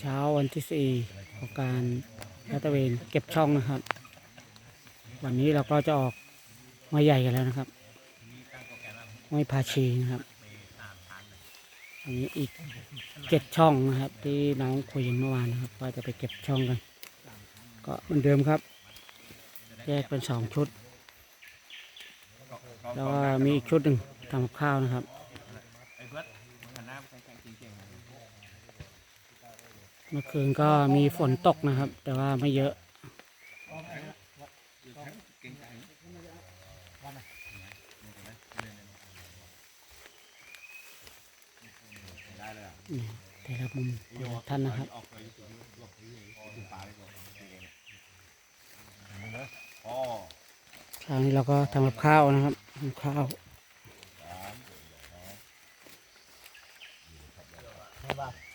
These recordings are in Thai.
เช้าวันที่สี่ของการลาดตระเวนเก็บช่องนะครับ วันนี้เราก็จะออกมาใหญ่กันแล้วนะครับไม่พาชีนะครับอันนี้อีกเจ็ดช่องนะครับ ที่น้องคุยกันเมื่อวานนะครับว่าจะไปเก็บช่องกัน ก็เหมือนเดิมครับแยกเป็นสองชุด แล้วก็มีอีกชุดหนึ่งทำกับข้าวนะครับ เมื่อคืนก็มีฝนตกนะครับ แต่ว่าไม่เยอะ แต่ละมุมท่านนะครับคราวนี้เราก็ทำกับข้าวนะครับทำข้าว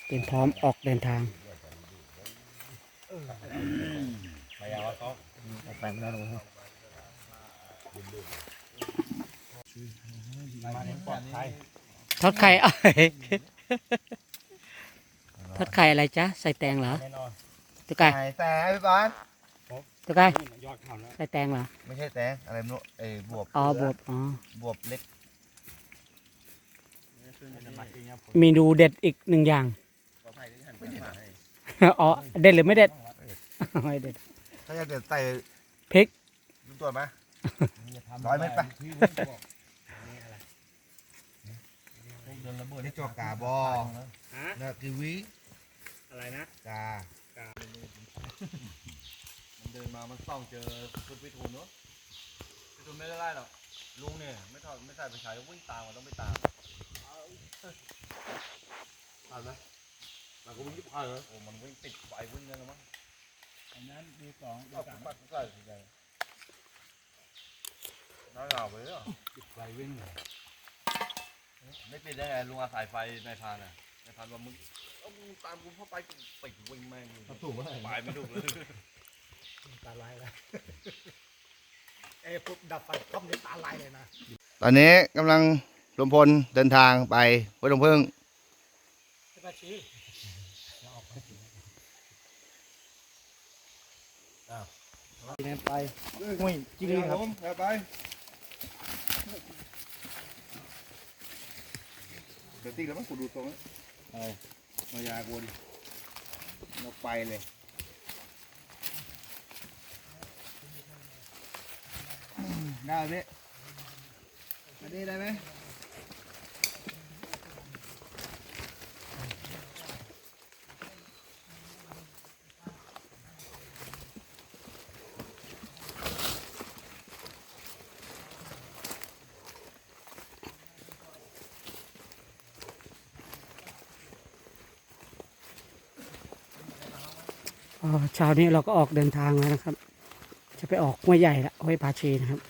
เตรียมพร้อมออกเดินทาง พยายามเขาแต่งแล้วหนูมาเห็นปลอดภัยทอดไข่เอ้ยทอดไข่อะไรจ๊ะ ใส่แตงเหรอแน่นอนตุ๊กไก่ไก่แต่พี่บอลตุ๊กไก่ยอดเขาแล้วใส่แตงเหรอ ไม่ใช่แตงอะไรไม่รู้ไอ้บวบอ๋อบวบอ๋อบวบเล็ก เมนูเด็ดอีกหนึ่งอย่างอ๋อเด็ดหรือไม่เด็ด ไม่เด็ดถ้าอยากจะใส่พริกรู้ตัวไหมร้อยเม็ดปะนี่จอกกาบอฮะนะกีวีอะไรนะกามันเดินมา มันส่องเจอคุณพิทูลเนอะพิทูลไม่ได้ไล่หรอกลุงเนี่ยไม่ถอดไม่ใส่ไปใช้วิ่งตามมันต้องไปตามผ่านไหมมันก็วิ่งผ่านเหรอโอ้มันวิ่งติดไฟวิ่งนั่นแล้วมั้ง อันนั้นมีสองเอาปัดใส่สิไงน่าเหงาไปเลยเหรอติดไฟวิ่งไม่ติดได้ไงลุงอาศัยไฟในพานอะในพานว่ามึงเอามึงตามกูเข้าไปกูติดวิ่งแม่งถูกไหมไปไม่ถูกเลยตาลายแล้วเอ้ปุ๊บดับไฟต้มนี่ตาลายเลยนะตอนนี้กำลังรวมพลเดินทางไปห้วยลงพึ่งตุ๊กไก่ชี้ไปห้วยจิรีครับไปเดี๋ยวตีแล้วมั้งกูดูตรงนี้มายากวนเราไปเลยได้ไหมอันนี้ได้ไหม เช้านี้เราก็ออกเดินทางแล้วนะครับ จะไปออกห้วยใหญ่ละห้วยพาชีนะครับ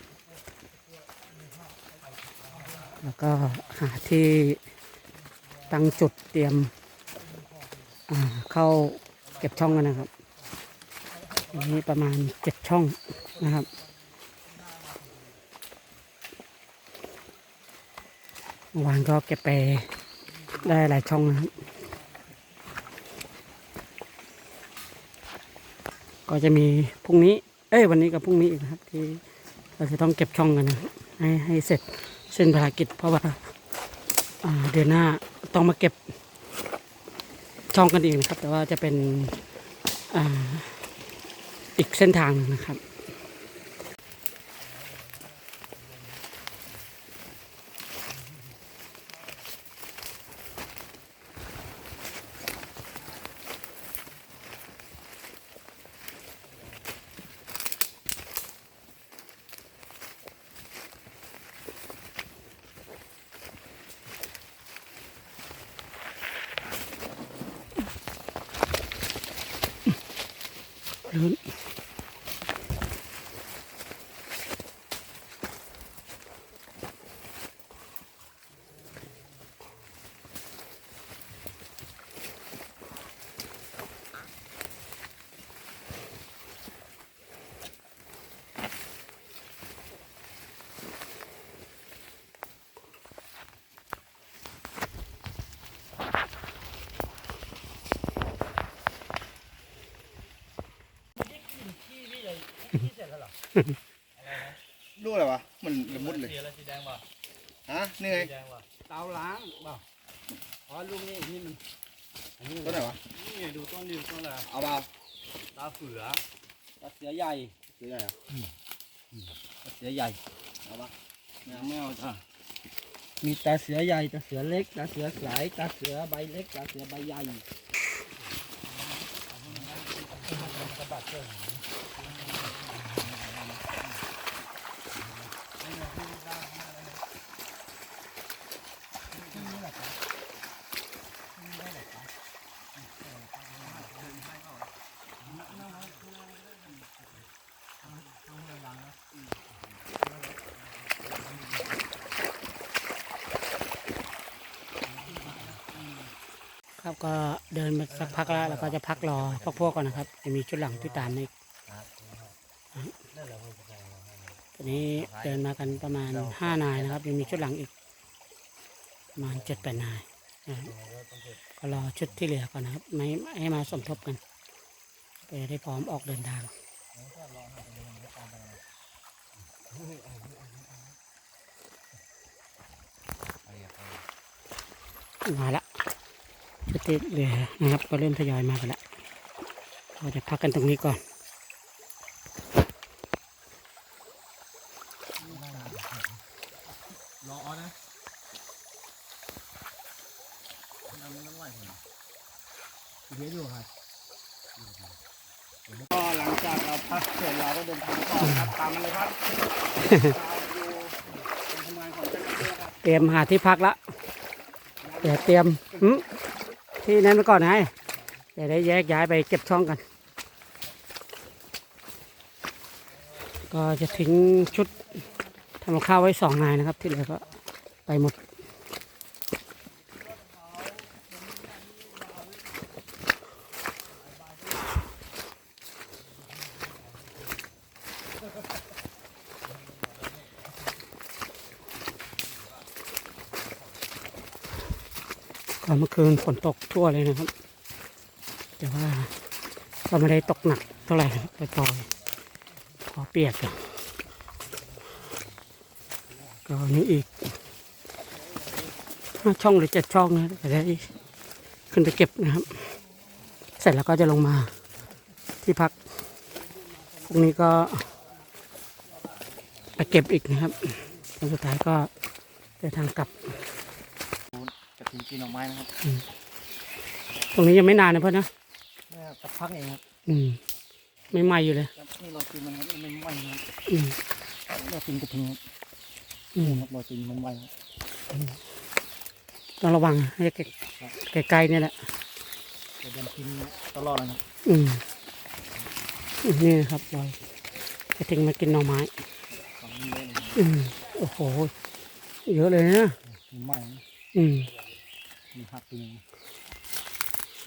แล้วก็หาที่ตั้งจุดเตรียมเข้าเก็บช่องกันนะครับอันนี้ประมาณเจ็ดช่องนะครับเมื่อวานก็เก็บไปได้หลายช่องนะครับ ก็จะมีพรุ่งนี้ เอ้ยวันนี้กับพรุ่งนี้อีกนะครับ ที่เราจะต้องเก็บช่องกันนะให้ให้เสร็จเส้นภารกิจ เพราะว่าเดือนหน้าต้องมาเก็บช่องกันอีกนะครับ แต่ว่าจะเป็นออีกเส้นทางนะครับ ดูอะไรวะ มันละมุดเลย สีอะไรสีแดงป่ะฮะ นี่ไงสีแดงป่ะเตาล้างเปล่าอ๋อลูกนี้นี่มันอันนี้ต้นไหนวะ นี่ดูต้นดิต้นอะไรเอาเปล่าตาเสือตาเสือใหญ่ซื้อไงอะตาเสือใหญ่ เอาปะไม่เอาไม่เอาจ้ะมีตาเสือใหญ่ตาเสือเล็กตาเสือสายตาเสือใบเล็กตาเสือใบใหญ่ครับ ก็เดินมาสักพักแล้วเราก็จะพักรอพวกพวกก่อนนะครับ จะมีชุดหลังที่ตามอีกตอนนี้เดินมากันประมาณห้านายนะครับยังมีชุดหลังอีกประมาณเจ็ดแปดนายนะก็รอชุดที่เหลือก่อนนะครับ ไม่ให้มาสมทบกันเพื่อได้พร้อมออกเดินทางมาละ ชุดที่เหลือนะครับ ก็เริ่มทยอยมากันแล้วเราจะพักกันตรงนี้ก่อนรอนะน้ำน้ำไหลเยอะอยู่ครับก็หลังจากเราพักเสร็จเราก็เดินทางต่อครับตามมาเลยครับทำงานของเจ้าหน้าที่ครับเตรียมหาที่พักละเดี๋ยวเตรียมหึ ที่นั้นไปก่อนนะเดี๋ยวได้แยกย้ายไปเก็บช่องกัน ก็จะทิ้งชุดทำข้าวไว้สองนายนะครับ ที่เหลือก็ไปหมด เมื่อคืนฝนตกทั่วเลยนะครับ แต่ว่าก็ไม่ได้ตกหนักเท่าไหร่ปล่อยๆพอเปียกก็นี่อีกห้าช่องหรือเจ็ดช่องนะจะได้ขึ้นไปเก็บนะครับ เสร็จแล้วก็จะลงมาที่พักพรุ่งนี้ก็ไปเก็บอีกนะครับสุดท้ายก็เดินทางกลับ กระถิ่นกินออกไม้นะครับตรงนี้ยังไม่นานนะเพื่อนนะเนี่ยสักพักเองครับอืมไม่ไหม้อยู่เลยนี่รอยตีนมันครับมันไหวครับอืมรอยตีนกระถิ่นครับอืมครับรอยตีนมันไหวครับต้องระวังให้ใกล้ๆเนี่ยแหละจะเดินกินตลอดเลยครับอืมอืมนี่นะครับเราจะทิ้งมากินหน่อไม้ของมันเยอะเลยอืมโอ้โหเยอะเลยนะมีไหมอืม มีหักตีน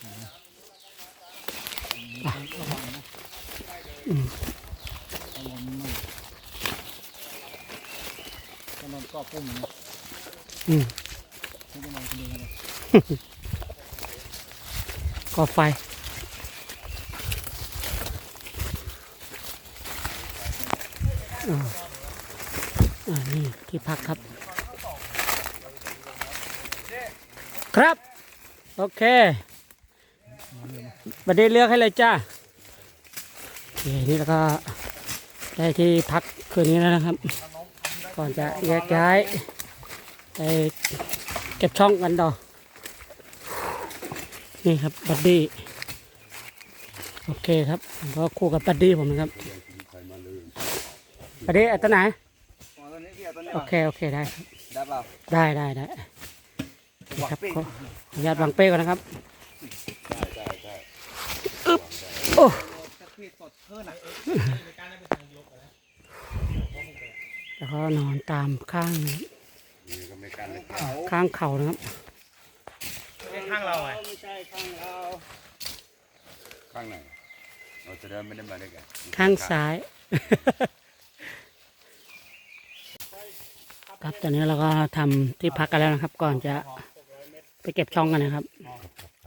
อะระวังนะอืมระวังมันไหมตอนนอนก็ปุ้มนะอืมไม่ได้อนคนเดียวเลยก่อไฟอ่านี่ที่พักครับ ครับ โอเคบัดนี้เลือกให้เลยจ้าโอเคนี่แล้วก็ได้ที่พักคืนนี้แล้วนะครับ ก่อนจะแยกย้ายไปเก็บช่องกันต่อนี่ครับบัดดี้โอเคครับผมก็คู่กับบัดดี้ผมนะครับบัดดี้เอาตัวไหนตอนนี้พี่เอาตอนนี้โอเค โอเคได้ครับได้เปล่าได้ได้ได้ ครับขออนุญาตวางเป้ก่อนนะครับอึ๊บโอ้แล้วก็นอนตามข้างข้างเขานะครับข้างเราไงไม่ใช่ข้างเราข้างไหนเราจะเดินไม่ได้มาด้วยกันข้างซ้ายครับตอนนี้เราก็ทำที่พักกันแล้วนะครับ ก่อนจะ ไปเก็บช่องกันนะครับ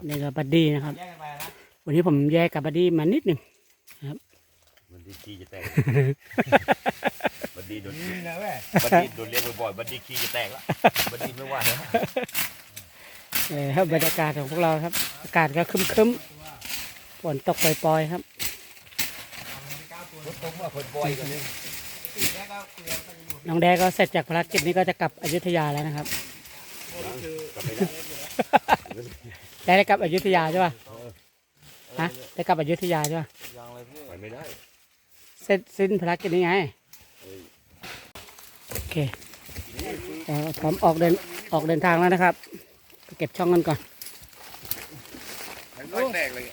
นี่ก็บัดดี้นะครับ แยกกันไปนะวันนี้ผมแยกกับบัดดี้มานิดหนึ่งวันดีขี้จะแตก บัดดีโดนนี่นะแม่บัดดีโดนเรียกบ่อยๆบัดดีขี้จะแตกละบัดดีไม่ว่าแล้วเออครับบรรยากาศของพวกเราครับ อากาศก็ครึ้มๆฝนตกปล่อยๆครับผมว่าคนบ่อยกันนี่น้องแดก็เสร็จจากภารกิจนี้ก็จะกลับอยุธยาแล้วนะครับกลับไป ได้แดได้กลับอยุธยาใช่ป่ะฮะได้กลับอยุธยาใช่ป่ะไปไม่ได้เสร็จสิ้นภารกิจนี้ไงโอเคเราพร้อมออกเดินออกเดินทางแล้วนะครับไปเก็บช่องกันก่อนไม่แตกเลย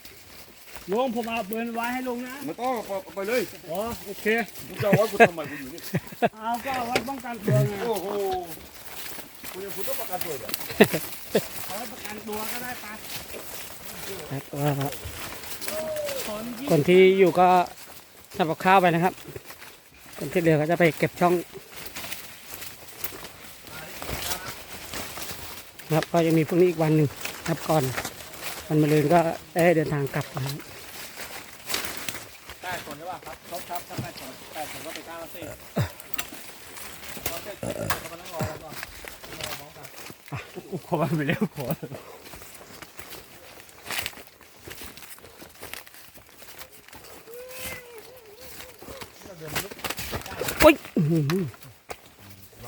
ลุงผมเอาปืนไว้ให้ลุงนะมันต้องเอาไปเลยอ๋อโอเค มึงจะว่ากูทำไมกูอยู่นี่ เอาก็เอาไว้ป้องกันตัวไง โอ้โห กูยังกูต้องประกันตัวเหรอประกันตัวก็ได้ปะครับคนที่อยู่ก็ทำกับข้าวไปนะครับ คนที่เหลือก็จะไปเก็บช่องครับก็ยังมีพรุ่งนี้อีกวันหนึ่งครับก่อนวันมะรืนก็ได้เดินทางกลับนะครับแปดคนใช่ป่ะครับครบครับถ้าแปดคนแปดคนก็ไปก้าวสิเราเสร็จเรามานั่งรอแล้วก่อน อมกันขอไปเร็วขอโอ้ยอื้อหือม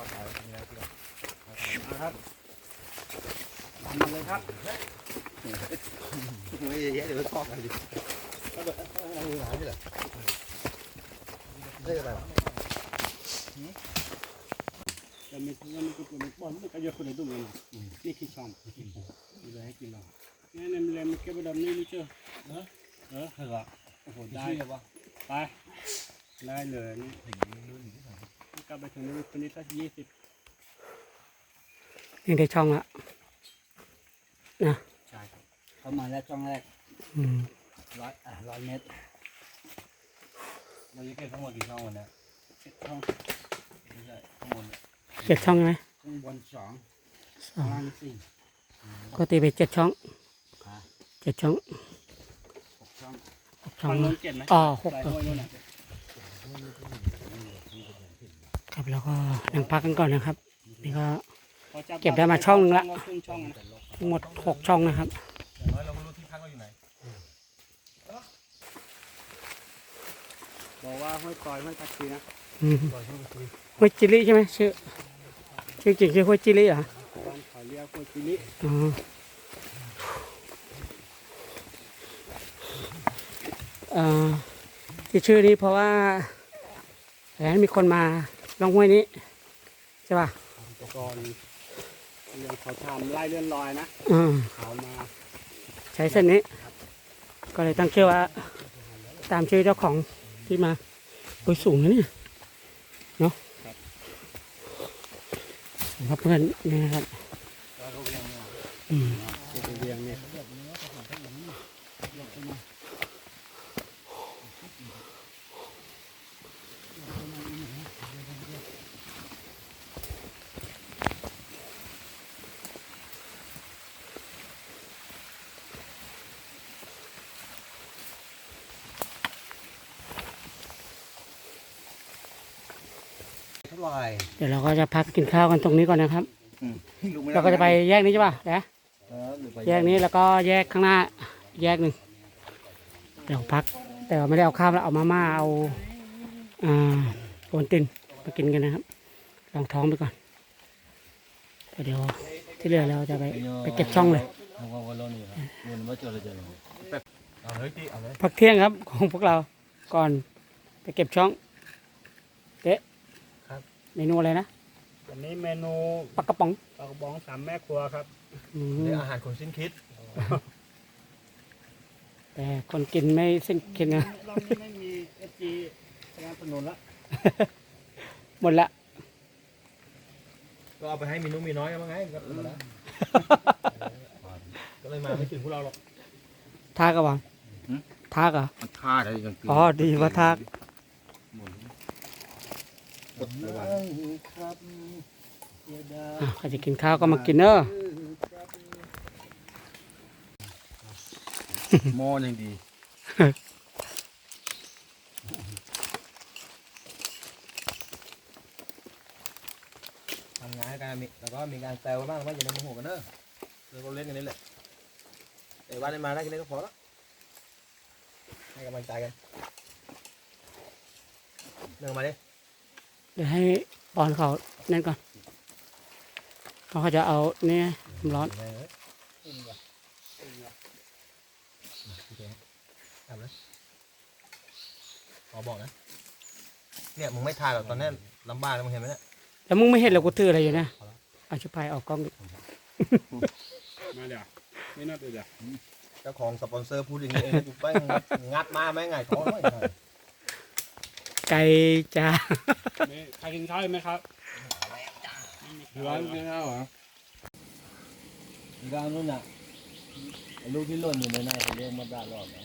าเลยครับมึงเยอะเดี๋ยวมันคอกอะไรดิได้อะไรวะ แต่ไม่ยังไม่กินไม่ป้อนไม่ก็เยอะคนในตุ้มเลยนะนี่คือช่องมีอะไรให้กินเราเนี่ยเนี่ยมันเลยมันเก็บไว้ดำนี่ไม่เจอเออเออเหรอโอ้โหได้ไปได้เลยนี่กลับไปถึงนี่คนนี้สักยี่สิบนี่ได้ช่องละใช่ครับเขามาแล้วช่องแรกอืมร้อยอะร้อยเมตรเราจะเก็บทั้งหมดกี่ช่องวันนี้เจ็ดช่องไม่ใช่ข้างบน เจ็ดช่องไหมข้างบนสองสอข้างงล่างสี่ก็ตีไปเจ็ดช่องอะเจ็ดช่องหกช่องหกช่อง ฝั่งโน้นะนเจ็ดไหมอ๋อหก ลายตัวห้วยโน้นน่ะครับแล้วก็นั่งพักกันก่อนนะครับ นี่ก็พอจัเก็บได้มาช่องนึงละ ครึ่งช่องนะทั้งหมดหกช่องนะครับ อย่างน้อยเราก็รู้ที่พักเราอยู่ไหน บอกว่าห้วยคอยห้วยพักชีนะอืมห้วยจิริใช่ไหมชื่อชื่อ จริงชื่อห้วยจิริเหรอบ้านเขาเรียกห้วยจิลิอ๋อเอ่อที่ชื่อนี้เพราะว่าแล้วมีคนมาลองห้วยนี้ ใช่ป่ะแต่ก่อนเรื่องเขาทำไล่เลื่อนลอยนะอืมเขามาใช้เส้นนี้ ก็เลยตั้งชื่อว่า ตามชื่อเจ้าของที่มาโอ้ยสูงนะเนี่ยเนาะ ครับเพื่อนนี่นะครับอืม เรียงเนี่ย เท่าไหร่ เดี๋ ยวเราก็จะพักกินข้าวกันตรงนี้ก่อนนะครับ เราก็จะไปแยกนี้ใช่ป่ะนะเออหรือไปแยกนี้แล้วก็แยกข้างหน้า แยกหนึ่งเดี๋ยวพัก แต่ว่าไม่ได้เอาข้าวแล้วเอามาม่าเอาอ่าโอนตินมากินกันนะครับ ลองท้องไปก่อนเดี๋ยวที่เหลือเราจะไปไปเก็บช่องเลยเอาไว้รอนี่ครับมันไม่เจอเลยเจอเลยเอาเฮ้ยตีเอาเลยพักเที่ยงครับของพวกเราก่อนไปเก็บช่องเอ๊ะ เมนูอะไรนะวันนี้เมนูปลากระป๋องปลากระป๋องสามแม่ครัวครับอืมเดี๋ยวอาหารคนสิ้นคิดแต่คนกินไม่สิ้นคิดนะ รอบนี้ไม่มีเอฟจีสนับสนุนละหมดละ ก็เอาไปให้มีนุ้มีน้อยมั้งไงก็ธรรมดาก็เลยมาไม่ถึงพวกเราหรอก ทากระวังทากเหรอมันฆ่าได้ยังอ๋อดีว่าทากกดระวัง ใครจะกินข้าวก็มากินเนอะหม้อยังดีทำงานการมีแล้วก็มีการแซวบ้างว่าอย่าโมโหกันเนอะเราก็เล่นกันนี่แหละแต่ว่าได้มาได้แค่นี้ก็พอแล้วให้กำลังใจกันเรื่องมาดิ ดี๋ยวให้ปอนเขานั่นก่อนเขาจะเอาเนี่ยร้อนไปเลยทำนะขอบอกนะ เนี่ยมึงไม่ทายหรอกตอนนี้ลำบากเลยมึงเห็นไหมเนี่ยแล้วมึงไม่เห็นเหรอกูถืออะไรอยู่นะเอาชุดพายออกกล้องดิมาเดี๋ยวไม่น่าเดี๋ยวเจ้าของสปอนเซอร์พูดอย่างนี้เองไปงัดมาไหมไงท้องไม่ใช่ ไก่จ้าไม่ใครกินข้าวไหมครับร้อนกินข้าวเหรออีกอันนู้นน่ะไอ้ลูกที่หล่นอยู่ในนั้นเขาเรียกมดดาหลอดนะ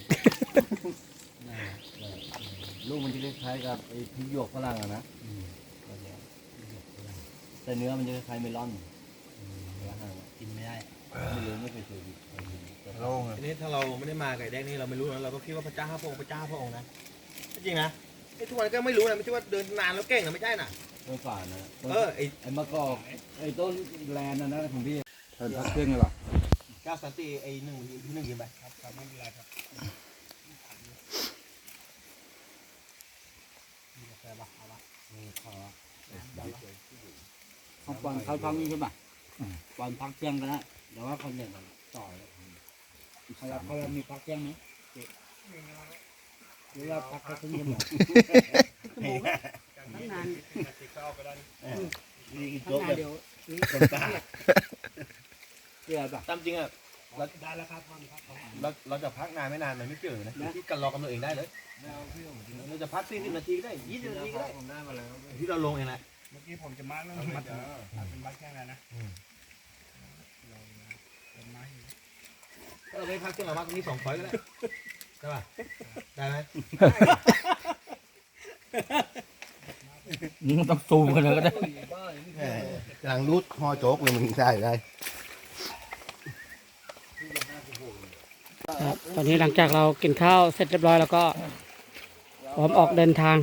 นั่นน่ะนั่นน่ะลูกมันจะคล้ายๆกับไอ้พริกหยวกฝรั่งอะนะแต่เนื้อมันจะคล้ายๆเมลอนกินไม่ได้ไม่รู้ไม่เคยเจอดิโล่งทีนี้ถ้าเราไม่ได้มาไก่แดงนี่เราไม่รู้นะเราก็คิดว่าพระเจ้าพระองค์พระเจ้าพระองค์นะจริงนะ ไอ้ทุกวันก็ไม่รู้นะไม่ใช่ว่าเดินนานแล้วเก่งนะไม่ใช่น่ะ ต้นฝ่านะต้นเออไอ้ไอ้มะกอกไอ้ต้นแลนด์นะนะของพี่เพิ่นพักเครื่องเลยหรอเจ้าสันติไอ้หนึ่งที่หนึ่งยิงไปครับครับไม่เป็นไรครับมีกาแฟป่ะเอาป่ะเขาปอนเขาพักนี่ใช่ป่ะปอนพักเครื่องก็ได้แต่ว่าคนเนี่ยต่อเขาเขามีพักเครื่องไหม หรือว่าพักแค่ครึ่งชั่วโมงนานติดข้าวไปได้นี่กินนโจ๊กานแบบเดี๋ยวคนตาเชื่อป่ะตามจริงอะได้แล้วครับท่านครับเราเราจะพักนานไม่นานมันไม่เจอนะที่กันรอกำหนดเองได้เลยเราจะพักสี่สิบนาทีก็ได้ยี่สิบนาทีก็ได้ผมได้มาแล้วที่เราลงเองแหละเมื่อกี้ผมจะมาแล้วมาถึงเป็นบ้านแค่ไหนนะเป็นไม้ถ้าเราไม่พักเครื่องเราพักตรงนี้สองคอยก็ได้ใช่ป่ะ ได้ไหมมึงต้องซูมกันเลยก็ได้กำลังรูดห่อโจ๊กเลยมึงได้ได้ครับตอนนี้หลังจากเรากินข้าวเสร็จเรียบร้อยแล้วก็พร้อมออกเดินทาง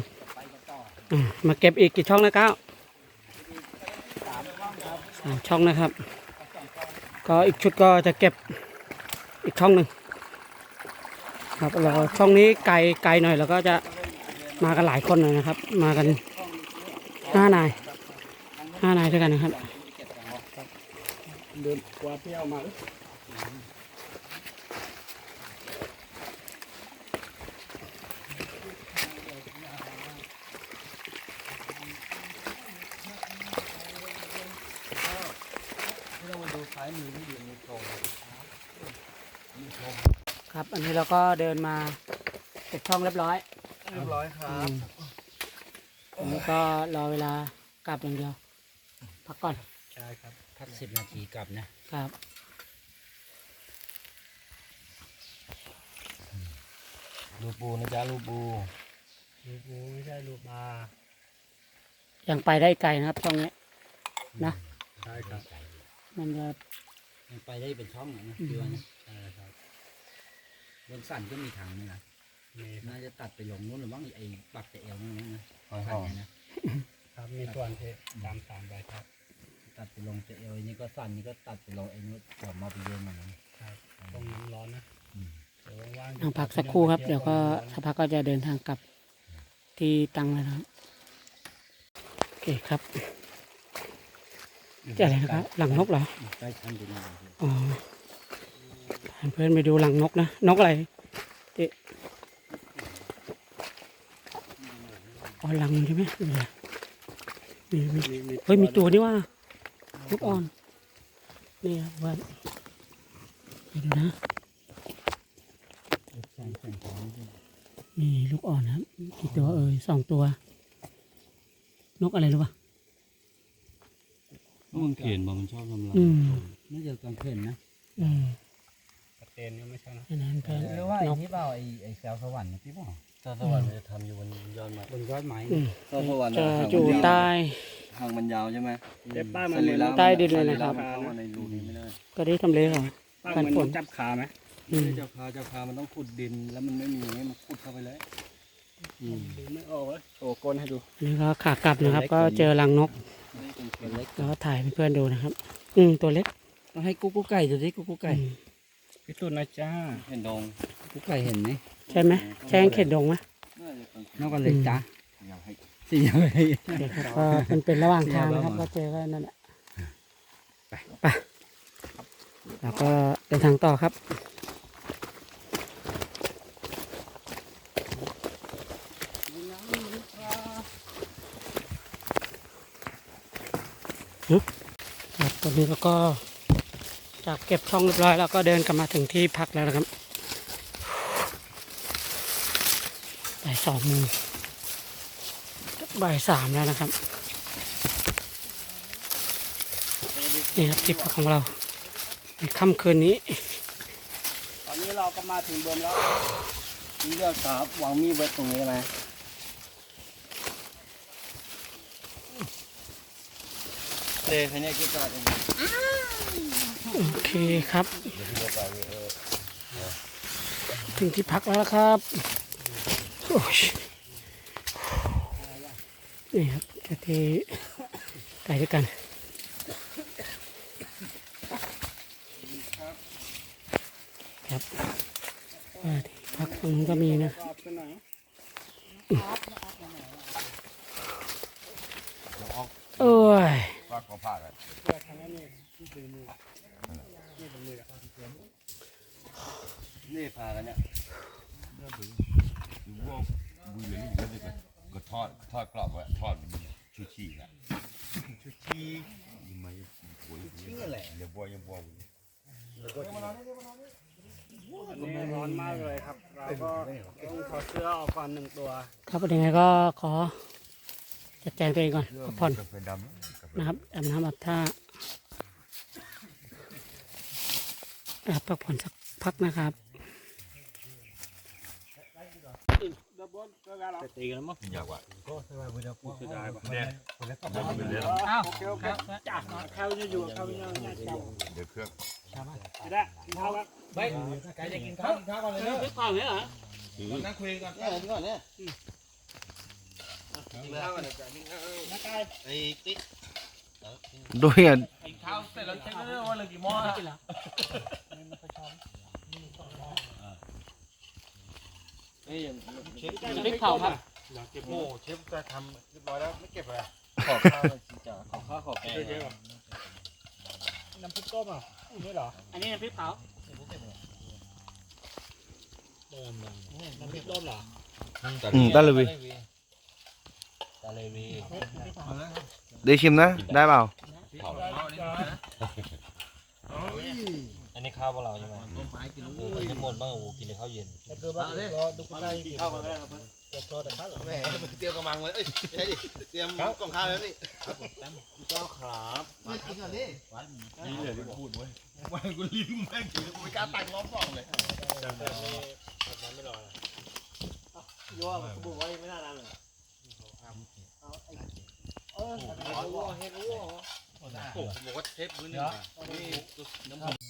อะมาเก็บอีกกี่ช่องนะก้าวสามช่องนะครับ ก็อีกชุดก็จะเก็บอีกช่องหนึ่ง ครับแล้วก็ช่องนี้ไกลไกลหน่อยแล้วก็จะมากันหลายคนหน่อยนะครับ มากันห้านายห้านายด้วยกันนะครับเดินกว่าที่เอามาไม่ต้องมาดูซ้ายมือที่อยู่ในตรง ครับ อันนี้เราก็เดินมาเก็บช่องเรียบร้อยเรียบร้อยครับอันนี้ก็รอเวลากลับอย่างเดียว พักก่อนใช่ครับพักสิบนาทีกลับนะครับ ลูปูนะจ๊ะลูปูลูกงูไม่ใช่ลูกมายังไปได้ไกลนะครับช่องนี้นะใช่ครับ มันจะยังไปได้เป็นช่องนะอืมพี่ว่านะใช่ครับ บนสันก็มีทางนี่นะมีน่าจะตัดไปลงนู้นหรือมั้งไอ้ปักแต่เอวนั่นนะห่อขันเนี่ยนะครับมีส่วนที่ตามสามใบครับ ตัดไปลงแต่เอวไอ้นี่ก็สั่นนี่ก็ตัดไปลงไอ้นู้นกลับมาไปโยนมันนะตรงน้ำร้อนนะอืมเดี๋ยวว่างๆนั่งพักสักครู่ครับ เดี๋ยวก็สักพักก็จะเดินทางกลับที่ตังเลยนะครับโอเคครับจะอะไรนะครับ หลังนกเหรอใกล้ทันดีนะอ๋อพา เพื่อนไปดูหลังนกนะ นกอะไรเจ๊อ๋อหลังใช่ไหมมีมีมีมีเฮ้ยมีตัวนี่ว่าลูกอ่อนนี่ครับว่าไปดูนะนี่ลูกอ่อนนะครับกี่ตัวเอ่ยสองตัว นกอะไรรู้ป่ะมันเขียนบอกมันชอบทำลายอืมน่าจะกางเขนนะอืมกระเต นนี่ไม่ใช่นะอันนั้นเป็นหรือว่าไอ้นกนี่เปล่าไอ้ไอ้แซวสวรรค์นะพี่บอกแซวสวรรค์มันจะทำอยู่บนยอดไม้บนยอดไม้อืมแซวสวรรค์จะอยู่ใต้หางมันยาวใช่ไหมเด็บป้ามันสรีระใต้ดินเลยนะครับสรีมันเข้ามาในรูนี้ไม่ได้ก็ได้ทำเลเหรอป้ากันมันฝนจับขาไหมอืมเจ้าคาเจ้าคามันต้องขุดดินแล้วมันไม่มีอย่างนี้มันขุดเข้าไปเลยอืมดูไม่ออกเลยโอ้โกนให้ดูนี่ก็ขากลับนะครับ ก็เจอรังนกไม่เป็นแขเป็นเล็กแล้วก็ถ่ายให้เพื่อนๆดูนะครับ อืมตัวเล็กต้องให้กุ๊กกุ๊กไก่ดูดิกุ๊กกุ๊กไก่อืม พี่ตุ้นนะจ้าเห็นดงกุ๊กไก่เห็นไหมใช่ไหมใช่เข็ดดงไหมนอกกันเลยจ้าอยากให้สี่ยังไงเดี๋ยวครับก็เป็นเป็นระหว่างทางนะครับเสียบ้างก็เจอก็นั่นแหละไป ไปแล้วก็เดินทางต่อครับครับตอนนี้เราก็ จากเก็บช่องเรียบร้อยแล้วก็เดินกลับมาถึงที่พักแล้วนะครับบ่ายสองโมงบ่ายสามแล้วนะครับนี่ครับที่พักของเราในค่ำคืนนี้ ตอนนี้เราก็มาถึงบนแล้วนี่เลือกครับวางมีดไว้ตรงนี้ไหมเลยคันนี้กิ๊กกระดาษ โอเคครับ ถึงที่พักแล้วนะครับโอ้ยนี่ครับจะเทไก่ด้วยกันครับที่พักตรงนู้ก็มีนะ ก็เอาไปไหน โอ้ย ว่าเขาผ่ากัน เพื่อทางนั้นนี่ที่ดึงมือนี่ดึงมืออะ นี่พากันเนี่ย ดูว่าบุยเหลืออยู่เยอะเลยก็ทอดทอดกรอบไว้ทอดชูชีนะชูชียังไงบวยเดี๋ยวบวยยังบวย อันนี้ร้อนมากเลยครับ เราก็ต้องถอดเสื้อออกก่อนหนึ่งตัว ครับยังไงก็ขอจัดแจงตัวเองก่อนพักผ่อนกาแฟดำกาแฟนะครับอาบน้ำอาบท่าอาบพักผ่อนสักพักนะครับดับบนก็ได้แล้วตีกันมั้งอยากว่าเนี่ยอ้าวโอเคโอเคจ้าข้าวจะอยู่ข้าวจะเนี่ยเจ้าเดี๋ยวเครื่อง จะได้กินข้าวครับไปไก่จะกินข้าวกินข้าวก่อนเลยเด้อไม่ฟังเนี่ยเหรอนั่งคุยกันเนี่ยก่อนเนี่ยกินข้าวก่อนเลยไอ้ติ๊กด้วยอะกินข้าวเสร็จแล้วเช็คเรื่องว่าเหลือกี่หม้อไม่กินเหรอเฮ้ยยังเชฟพริกเผาครับโอ้เชฟจะทำเรียบร้อยแล้วไม่เก็บเลยขอข้าวเลยจ้าขอข้าวขอแกงเยอะน้ำพริกต้มอะ นี่เหรออันนี้พริกเผาน้ำพริกต้มเหรออืมได้เลยวิตาเลวีได้ชิมนะ ได้เปล่าอันนี้ข้าวพวกเราใช่ไหมต้มไม้กินเออจะหมดบ้างโอ้กินในข้าวเย็นคือว่าดูคนได้กินข้าวกันได้ครับ แม่เตรียมกระมังไว้เอ้ยใช่ดิเตรียมกล่องข้าวแล้วนี่เจ้าครับมากินก่อนดินี่เลยที่พูดไว้ว่ากูลิ้นแม่งกินกูไม่กล้าตักล้อมสองเลยยัวมันบุกไว้ไม่น่านานเลยเออวัวเห็นวัวโอ้บอกว่าเทปมือหนึ่งนี่น้ำมัน